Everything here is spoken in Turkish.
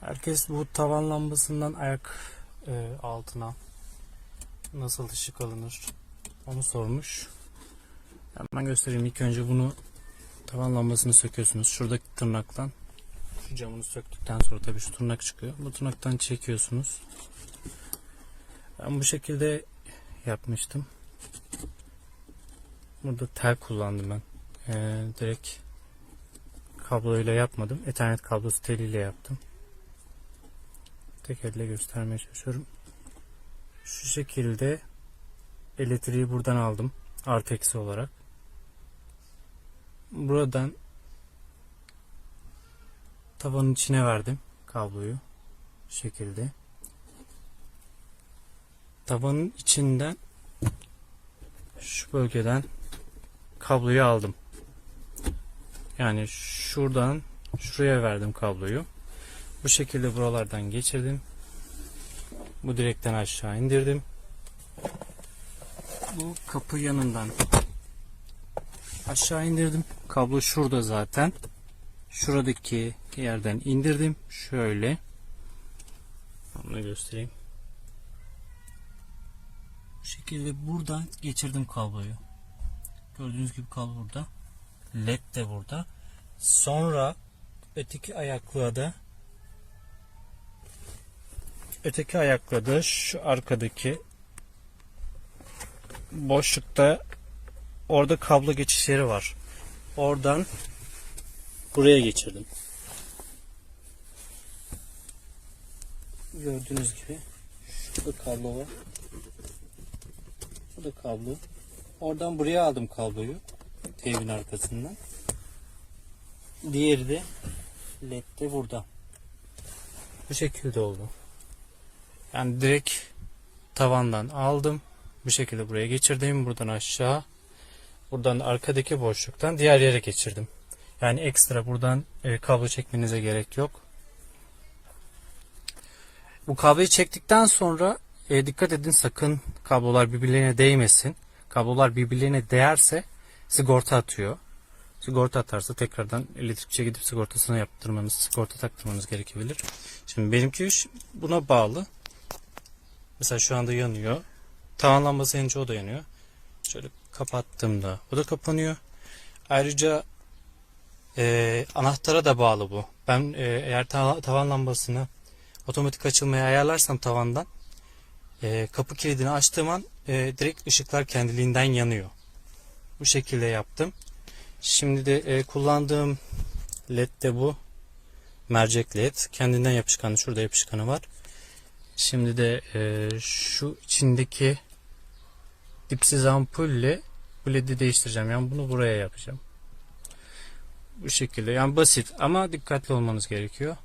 Herkes bu tavan lambasından ayak e, altına nasıl ışık alınır onu sormuş. Hemen göstereyim. İlk önce bunu tavan lambasını söküyorsunuz. Şuradaki tırnaktan şu camını söktükten sonra tabii şu tırnak çıkıyor. Bu tırnaktan çekiyorsunuz. Ben bu şekilde yapmıştım. Burada tel kullandım ben. Ee, direkt kabloyla yapmadım. Ethernet kablosu teliyle yaptım. Tek elle göstermeye çalışıyorum. Şu şekilde elektriği buradan aldım. Artı olarak. Buradan tavanın içine verdim kabloyu. Şu şekilde. Tavanın içinden şu bölgeden kabloyu aldım. Yani şuradan şuraya verdim kabloyu. Bu şekilde buralardan geçirdim. Bu direkten aşağı indirdim. Bu kapı yanından aşağı indirdim. Kablo şurada zaten. Şuradaki yerden indirdim. Şöyle. Onu göstereyim. Bu şekilde buradan geçirdim kabloyu. Gördüğünüz gibi kablo burada. LED de burada. Sonra öteki ayaklığa da öteki ayakla da şu arkadaki boşlukta orada kablo geçiş yeri var. Oradan buraya geçirdim. Gördüğünüz gibi şurada kablo var. Bu da kablo. Oradan buraya aldım kabloyu. Teybin arkasından. Diğeri de led de burada. Bu şekilde oldu. Yani direkt tavandan aldım. Bu şekilde buraya geçirdim. Buradan aşağı. Buradan da arkadaki boşluktan diğer yere geçirdim. Yani ekstra buradan e, kablo çekmenize gerek yok. Bu kabloyu çektikten sonra e, dikkat edin sakın kablolar birbirlerine değmesin. Kablolar birbirlerine değerse sigorta atıyor. Sigorta atarsa tekrardan elektrikçiye gidip sigortasını yaptırmanız, sigorta taktırmanız gerekebilir. Şimdi benimki buna bağlı. Mesela şu anda yanıyor. Tavan lambası yanınca o da yanıyor. Şöyle kapattığımda o da kapanıyor. Ayrıca e, anahtara da bağlı bu. Ben e, eğer ta- tavan lambasını otomatik açılmaya ayarlarsam tavandan e, kapı kilidini açtığım an e, direkt ışıklar kendiliğinden yanıyor. Bu şekilde yaptım. Şimdi de e, kullandığım led de bu. Mercek led. Kendinden yapışkanı. Şurada yapışkanı var. Şimdi de e, şu içindeki dipsiz ampulle bu ledi değiştireceğim. Yani bunu buraya yapacağım. Bu şekilde. Yani basit ama dikkatli olmanız gerekiyor.